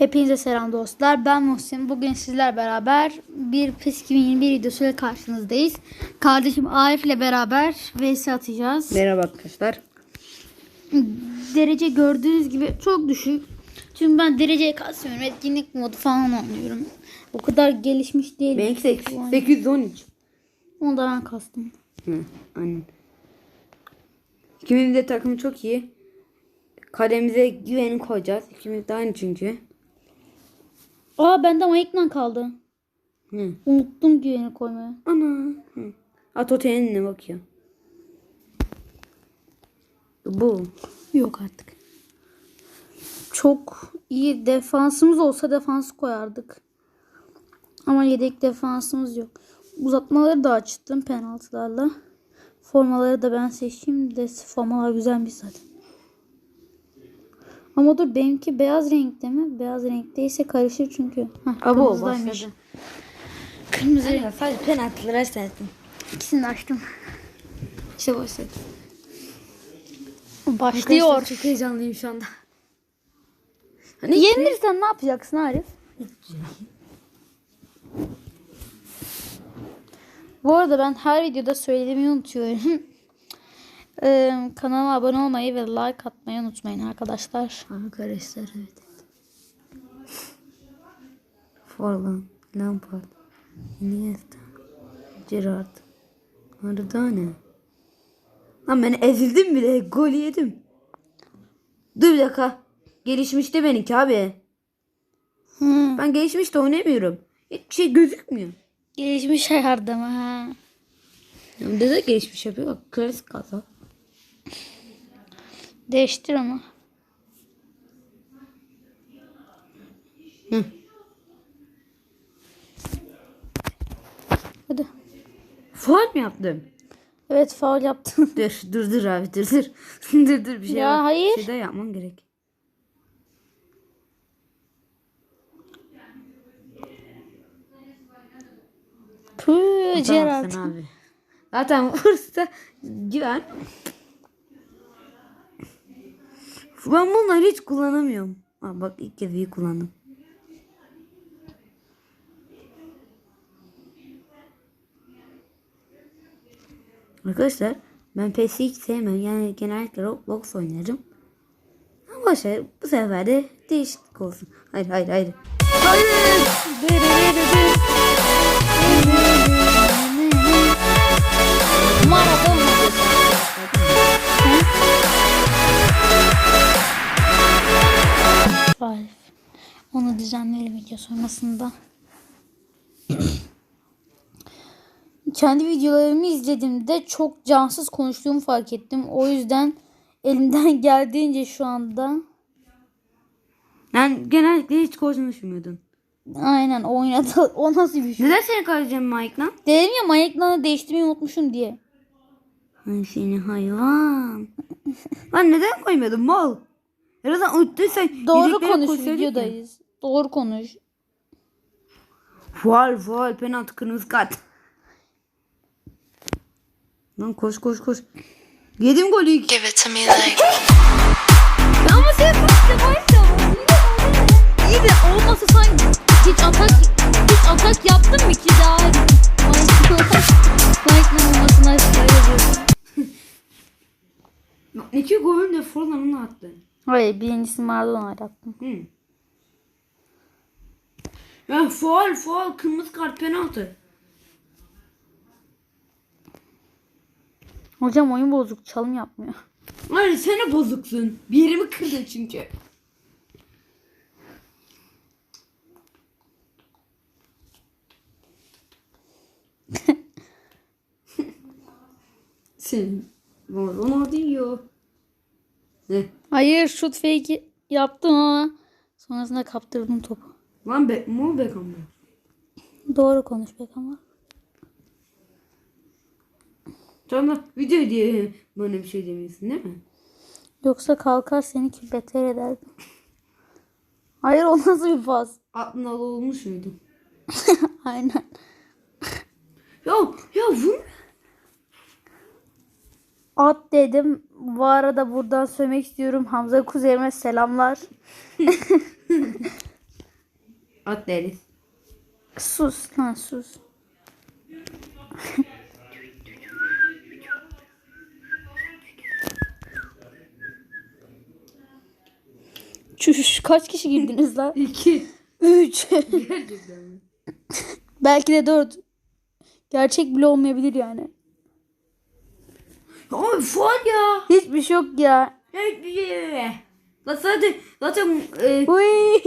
Hepinize selam dostlar. Ben Muhsin. Bugün sizler beraber bir PES 2021 videosuyla karşınızdayız. Kardeşim Arif ile beraber vs atacağız. Merhaba arkadaşlar. Derece gördüğünüz gibi çok düşük. Çünkü ben dereceye kasmıyorum. Etkinlik modu falan oynuyorum. O kadar gelişmiş değil. Benimki sek- Bu oyun. 813. Onu da ben kastım. Hı, aynen. İkimizin de takımı çok iyi. Kalemize güveni koyacağız. İkimiz de aynı çünkü. Aa bende Mayık'la kaldı. Hı. Unuttum güveni koymayı. Ana. Hı. At oteline bakıyor. Bu. Yok artık. Çok iyi defansımız olsa defans koyardık. Ama yedek defansımız yok. Uzatmaları da açtım penaltılarla. Formaları da ben seçeyim de formalar güzelmiş zaten. Ama dur benimki beyaz renkte mi? Beyaz renkteyse karışır çünkü. Heh, Abo başladı. Kırmızı renk. Sadece penaltıları açsaydın. İkisini de açtım. İşte başladı. Başlıyor. Arkadaşlar çok heyecanlıyım şu anda. Hani Yenilirsen ne yapacaksın Arif? Bu arada ben her videoda söylediğimi unutuyorum. Ee, kanalıma abone olmayı ve like atmayı unutmayın arkadaşlar. Arkadaşlar evet. Forlan, Lampard, Iniesta, Gerrard, Maradona. Lan ben ezildim bile. Gol yedim. Dur bir dakika. Gelişmişti benimki abi. Hı. Ben gelişmişte oynamıyorum. Hiçbir şey gözükmüyor. Gelişmiş ayarda mı? Ha. Önde de gelişmiş yapıyor. Klasik kasa. Değiştir ama. Hı. Hadi. Faul mi yaptım? Evet faul yaptın. Dur dur dur abi dur dur. dur dur bir şey Ya var. hayır. Bir şey daha yapman gerek. Püh Gerard. Tamamsın abi. Zaten vursa güven. Ben bunları hiç kullanamıyorum. Aa, bak ilk kez iyi kullandım. Arkadaşlar ben PS'i hiç sevmem. Yani genellikle Roblox oynarım. Ama boşver bu sefer de değişiklik olsun. Hayır hayır hayır. Hayır. Sonrasında. Kendi videolarımı izlediğimde çok cansız konuştuğumu fark ettim. O yüzden elimden geldiğince şu anda Ben genellikle hiç konuşmuyordum. aynen oynadı. O nasıl bir şey? Neden seni kaydedeceğim Mike'la? Dedim ya manyaklarını değiştirmeyi unutmuşum diye. Ay seni hayvan. Lan neden koymadın mal? Birazdan unuttuysan Doğru konuş koysaydık ya. videodayız. Doğru konuş. Faal faal penaltı kırmızı kart. Lan koş koş koş. Yedim golü ilk. Give it to me like Ama sen başla başla. İyi de olmasa sen hiç atak hiç atak yaptın mı ki daha? Mike'ın olmasına söylüyorum. İki golün de Forlan'ın attı. Hayır birincisi Maradona attım. Hı. Ya faal faal kırmızı kart penaltı. Hocam oyun bozuk çalım yapmıyor. Hayır sen bozuksun. Bir yerimi kırdın çünkü. Sen Ronaldo diyor. Ne? Hayır şut fake yaptım ama sonrasında kaptırdım topu. Lan be, mu Beckham mı? Doğru konuş pek ama. Tamam video diye bana bir şey demiyorsun değil mi? Yoksa kalkar seni ki beter ederdim. Hayır o nasıl bir pas? Aklın alı olmuş muydu? Aynen. Ya ya vur. At dedim. Bu arada buradan söylemek istiyorum. Hamza Kuzey'ime selamlar. At deriz. Sus lan sus. Çüş kaç kişi girdiniz lan? İki. Üç. Gerçekten mi? Belki de dört. Gerçek bile olmayabilir yani. Abi fual ya. Hiçbir şey yok ya. Lan zaten zaten e, Uy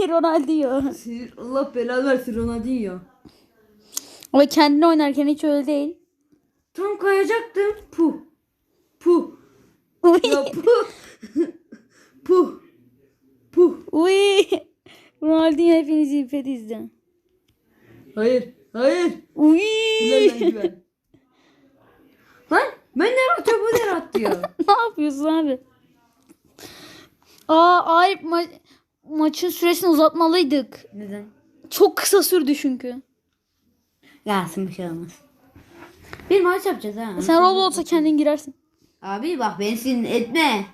Ronaldinho. sinir- Allah belanı versin Ronaldinho. Ama kendini oynarken hiç öyle değil. Tam kayacaktım. Puh. Puh. Uy. Ya puh. puh. Puh. Uy. Ronaldinho hepinizi ipet izle. Hayır. Hayır. Uy. Güven lan güven. Lan ben nereye atıyorum bu nereye attı ya? ne yapıyorsun abi? Aa Arif ma- maçın süresini uzatmalıydık. Neden? Çok kısa sürdü çünkü. Gelsin bir şey olmaz. Bir maç yapacağız ha. Sen Roblox'a kendin girersin. Abi bak beni sinir etme.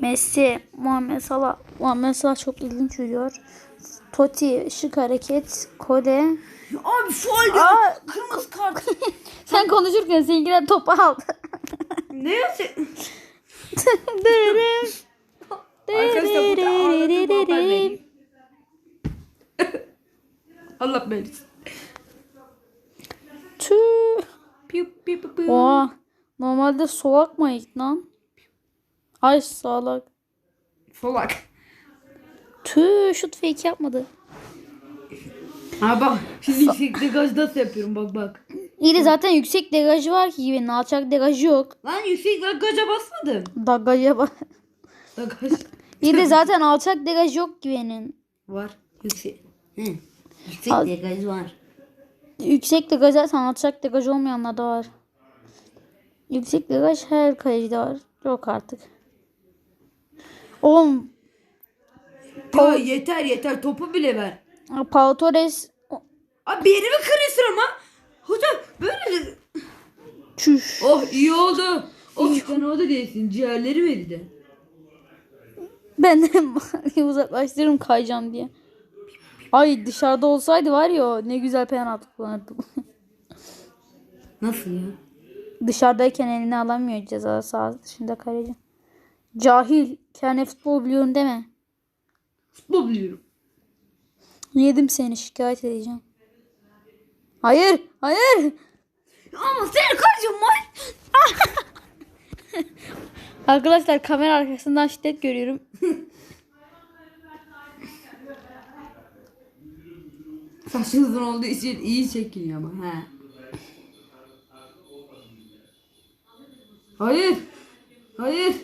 Messi, Muhammed Salah. Muhammed Salah çok ilginç yürüyor. Totti, şık hareket, Kole. Abi faul. Aa! Kırmızı kart. Sen konuşurken seninkiler topu aldı. Ne yapıyorsun? Arkadaşlar burada ağladım, haber vereyim. Allah belanı. Tüh. Piu piu piu piu. Oha. Normalde solak mı ilk lan? Ay salak. Solak. Tüh şut fake yapmadı. Ha bak şimdi degaj nasıl yapıyorum bak bak. İyi de zaten yüksek degajı var ki gibi. Alçak degajı yok. Lan yüksek degaja basmadım. Dagaja bak. Degaj. İyi de zaten alçak degaj yok güvenin. Var. Yüksek. Hı. Yüksek Az- degaj var. Yüksek degaj zaten alçak degaj olmayanlar da var. Yüksek degaj her kalecide var. Yok artık. Oğlum Ya yeter yeter topu bile ver. Pau Torres Abi bir yerimi kırıyorsun ama. Hocam böyle çüş. Oh iyi oldu. Oh sen oldu değilsin. Ciğerleri verdi. Ben de uzaklaştırırım kayacağım diye. Ay dışarıda olsaydı var ya o, ne güzel penaltı kullanırdım. Nasıl ya? Dışarıdayken elini alamıyor ceza sahası dışında kaleci. Cahil. Kendine futbol biliyorum deme. Futbol biliyorum. Yedim seni şikayet edeceğim. Hayır. Hayır. Ama sen maç. Arkadaşlar kamera arkasından şiddet görüyorum. Saçın uzun olduğu için iyi çekiliyor ama. He. Hayır. Hayır.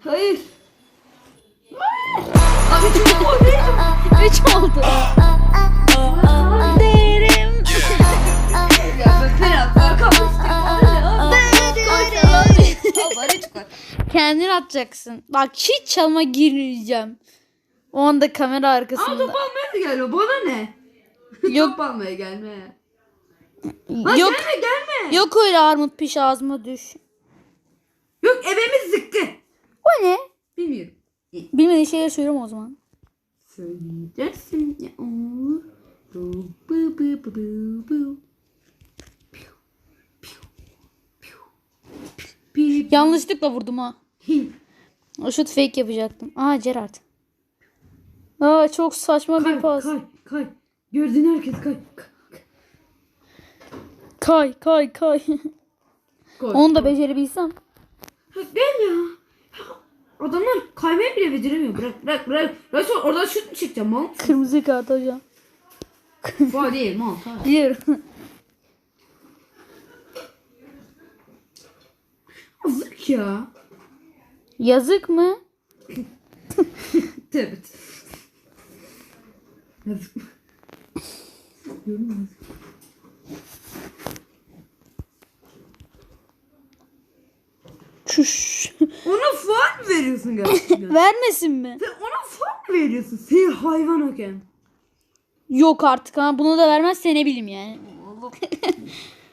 Hayır. Atacaksın. Bak hiç çalma girmeyeceğim. O anda kamera Ama arkasında. top almaya da gelme. Bana ne? Yok Top almaya gelme. Lan yok gelme gelme. yok öyle armut piş ağzıma düş. Yok evimiz zıkkı. O ne? Bilmiyorum. Bilmediğin şeyleri söylüyorum o zaman. Söyleyeceksin ya olur. Bu bu bu bu bu. Yanlışlıkla vurdum ha. O şut fake yapacaktım. Aa Gerard. Aa çok saçma bir Kay pas. kay kay. Gördün herkes kay. Kay Kay. kay kay. Onu da becerebilsem. Ben ya. Adamlar kaymayı bile beceremiyor. Bırak bırak bırak. Sonra oradan şut mu çekeceğim mal? Kırmızı kart hocam. Faal değil mal. Biliyorum. Yazık ya. Yazık mı? Evet. Yazık. Yorum yazık. Çüş. Ona faal mi veriyorsun gerçekten? Vermesin mi? Sen ona faal mi veriyorsun? Sen hayvan hakem. Yok artık ha. Bunu da vermezse ne bileyim yani.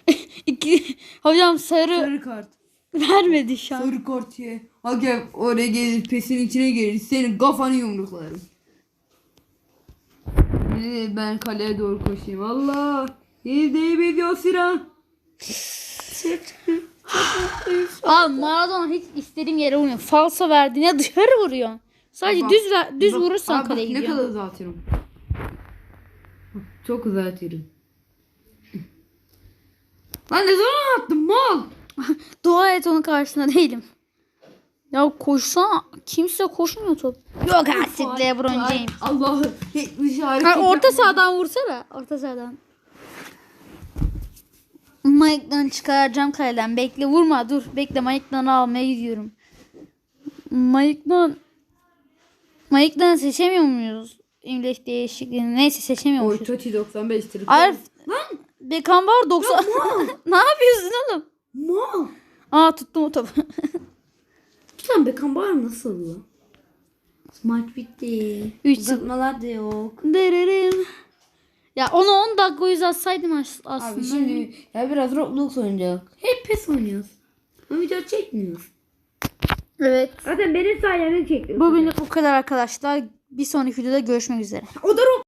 İki, hocam sarı, Sarı kart. Vermedi şu an. Sarı kart ye. Hakem oraya gelir pesin içine gelir. Senin kafanı yumruklarım. Ee, Ben kaleye doğru koşayım. Allah. İyi deyip ediyor Sinan. Abi Maradona hiç istediğim yere vurmuyor. Falsa verdiğine dışarı vuruyor. Sadece Bak, düz ver, düz Bak, vurursan abi kaleye Ne gidiyor. kadar uzatıyorum. Çok uzatıyorum. Lan ne zaman attın mal? Dua et onun karşısında değilim. Ya koşsana kimse koşmuyor top. Yok artık LeBron James. Allah'ım. Hiçbir hareket Ha, orta sahadan vursana. Orta sahadan. Mike'dan çıkaracağım kaleden. Bekle vurma dur. Bekle Mike'dan almaya gidiyorum. Mike'dan Mike'dan seçemiyor muyuz? İmleç değişikliğini. Neyse Oy seçemiyormuşuz. Totti 95 tır. Arif Lan Beckenbauer 90. ne yapıyorsun oğlum? Mal. Aa tuttum o topu. Lan Beckenbauer nasıl oluyor? Maç bitti. Üç- Uzatmalar da yok. Dererim. Ya onu 10 dakika uzatsaydım as- aslında. Abi şimdi ya biraz Roblox oynayacak. Hep PES oynuyoruz. Ama video çekmiyoruz. Evet. Zaten benim sayemde çekiyoruz. Bugünlük bu kadar arkadaşlar. Bir sonraki videoda görüşmek üzere. O da Roblox.